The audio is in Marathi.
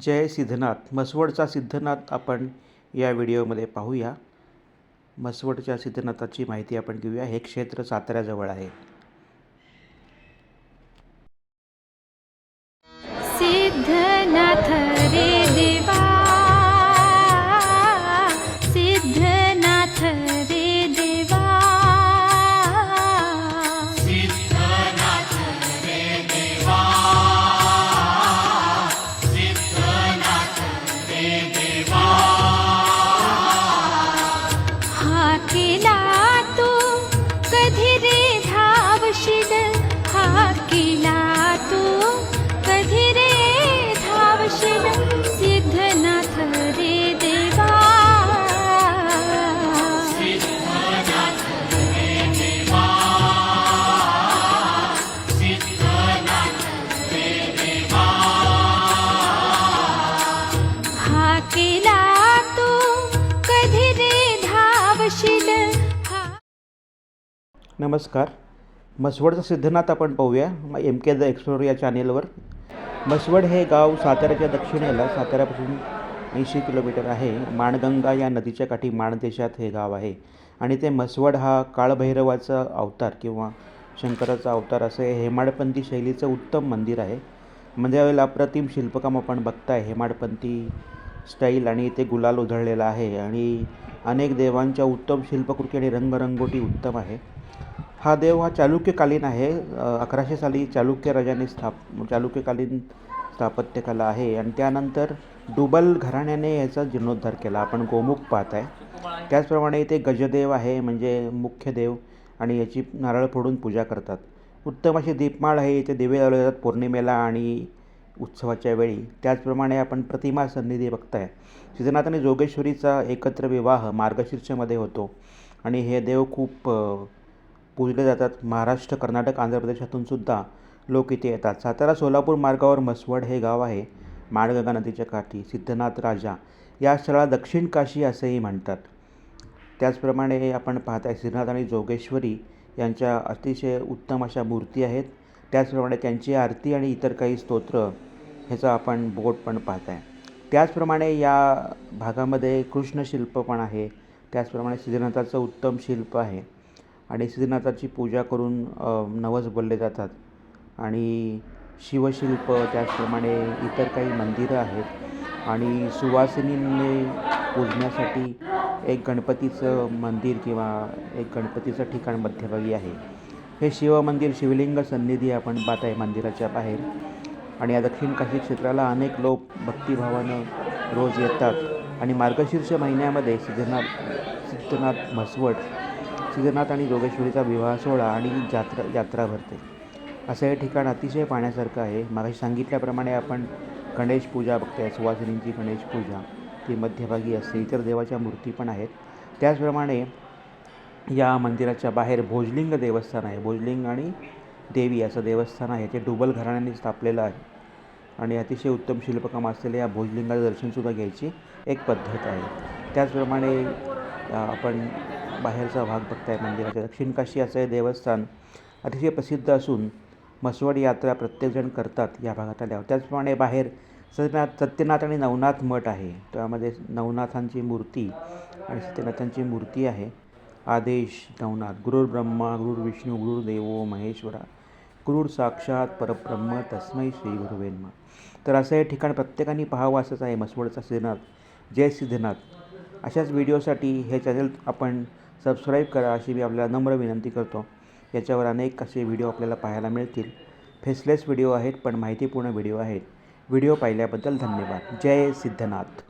जय सिद्धनाथ. म्हसवडचा सिद्धनाथ आपण या व्हिडिओमध्ये पाहूया. म्हसवडच्या सिद्धनाथाची माहिती आपण घेऊया. हे क्षेत्र साताऱ्याजवळ आहे. हा नमस्कार. म्हसवडचं सिद्धनाथ आपण पाहूया. एम के द एक्सप्लोर या चॅनेलवर म्हसवड हे गाव साताऱ्याच्या दक्षिणेला साताऱ्यापासून ऐंशी किलोमीटर आहे. माणगंगा या नदीच्या काठी माण देशात हे गाव आहे. आणि ते म्हसवड हा काळभैरवाचा अवतार किंवा शंकराचा अवतार असं हे हेमाडपंथी शैलीचं उत्तम मंदिर आहे. म्हणजे मंदिरावेळेला अप्रतिम शिल्पकाम आपण बघताय. हेमाडपंथी स्टाईल आणि इथे गुलाल उधळलेला आहे आणि अनेक देवांच्या उत्तम शिल्पकृती आणि रंगरंगोटी उत्तम आहे. हा देव हा चालुक्यकालीन आहे. अकराशे साली चालुक्य राजाने स्थाप चालुक्यकालीन स्थापत्यकला आहे आणि त्यानंतर डुबल घराण्याने याचा जीर्णोद्धार केला. आपण गोमुख पाहत आहे त्याचप्रमाणे इथे गजदेव आहे म्हणजे मुख्य देव आणि याची नारळ फोडून पूजा करतात. उत्तम अशी दीपमाळ आहे. इथे दिवे लावले जातात पौर्णिमेला आणि उत्सवाच्या वेळी. त्याचप्रमाणे आपण प्रतिमा सन्निधी बघताय. सिद्धनाथ आणि जोगेश्वरीचा एकत्र विवाह मार्गशीर्षमध्ये होतो. आणि हे देव खूप पूजले जातात. महाराष्ट्र कर्नाटक आंध्र प्रदेशातून सुद्धा लोक इथे येतात. सातारा सोलापूर मार्गावर म्हसवड हे गाव आहे. माणगंगा नदीच्या काठी. सिद्धनाथ राजा या स्थळाला दक्षिण काशी असेही म्हणतात. त्याचप्रमाणे आपण पाहताय सिद्धनाथ आणि जोगेश्वरी यांच्या अतिशय उत्तम अशा मूर्ती आहेत. त्याचप्रमाणे त्यांची आरती आणि इतर काही स्तोत्र ह्याचा आपण बोट पण पाहत आहे त्याचप्रमाणे या भागामध्ये कृष्णशिल्प पण आहे. त्याचप्रमाणे सिद्धनाथाचं उत्तम शिल्प आहे. आणि सिद्धनाथाची पूजा करून नवस बोलले जातात. आणि शिवशिल्प त्याचप्रमाणे इतर काही मंदिरं आहेत. आणि सुवासिनींनी पूजण्यासाठी एक गणपतीचं मंदिर किंवा एक गणपतीचं ठिकाण मध्यभागी आहे. हे शिवमंदिर शिवलिंग सन्निधी आपण पाहत आहे मंदिराच्या बाहेर. आणि या दक्षिण काशी क्षेत्राला अनेक लोक भक्तिभावानं रोज येतात. आणि मार्गशीर्ष महिन्यामध्ये सिद्धनाथ सिद्धनाथ म्हसवट सिद्धनाथ आणि जोगेश्वरीचा विवाह सोहळा आणि जात्रा यात्रा भरते. असं हे ठिकाण अतिशय पाहण्यासारखं आहे. मागाशी सांगितल्याप्रमाणे आपण गणेश पूजा बघतोय सुवासिनींची गणेश पूजा. ती मध्यभागी असते. इतर देवाच्या मूर्ती पण आहेत. त्याचप्रमाणे या मंदिराच्या बाहेर भोजलिंग देवस्थान आहे. भोजलिंग आणि देवी असं देवस्थान आहे. ते डुबल घराण्याने स्थापलेलं आहे. आणि अतिशय उत्तम शिल्पकाम असलेल्या या भोजलिंगाचं दर्शनसुद्धा घ्यायची एक पद्धत आहे. त्याचप्रमाणे आपण बाहेरचा भाग बघताय मंदिराच्या दक्षिण काशी असं हे देवस्थान अतिशय प्रसिद्ध असून म्हसवड यात्रा प्रत्येकजण करतात या भागात आल्यावर. त्याचप्रमाणे बाहेर सत्यनाथ सत्यनाथ आणि नवनाथ मठ आहे. त्यामध्ये नवनाथांची मूर्ती आणि सत्यनाथांची मूर्ती आहे. आदेश नवनाथ गुरुर्ब्रह्मा गुरुर्विष्णू गुरुर्देवो विष्णू देवो महेश्वरा. क्रूर साक्षात परब्रह्म तस्मै श्री गुरुवेन्म तर असं हे ठिकाण प्रत्येकाने पाहावं असंच आहे मसवडचा सिद्धनाथ जय सिद्धनाथ. अशाच व्हिडिओसाठी हे चॅनल आपण सबस्क्राईब करा अशी मी आपल्याला नम्र विनंती करतो. याच्यावर अनेक असे व्हिडिओ आपल्याला पाहायला मिळतील. फेसलेस व्हिडिओ आहेत पण माहितीपूर्ण व्हिडिओ आहेत. व्हिडिओ पाहिल्याबद्दल धन्यवाद. जय सिद्धनाथ.